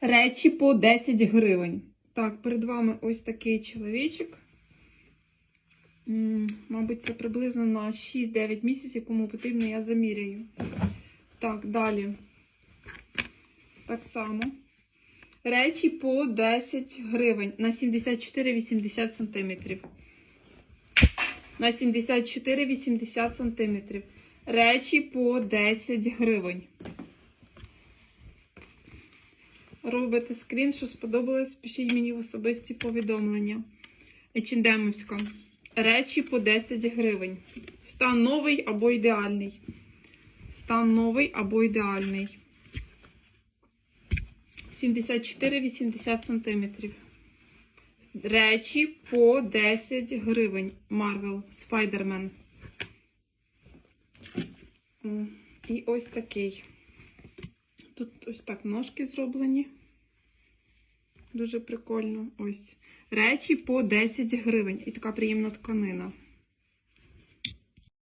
Речі по 10 гривень. Так, перед вами ось такий чоловічок. Мабуть, це приблизно на 6-9 місяців, кому потрібно, я заміряю. Так, далі. Так само. Речі по 10 гривень на 74-80 сантиметрів. На 74-80 сантиметрів. Речі по 10 гривень. Робите скрін, що сподобалось, пишіть мені в особисті повідомлення. Ечендемовська. Речі по 10 гривень. Стан новий або ідеальний. Стан новий або ідеальний. 74-80 сантиметрів. Речі по 10 гривень. Марвел Спайдермен. І ось такий. Тут ось так ножки зроблені. Дуже прикольно. Ось. Речі по 10 гривень. І така приємна тканина.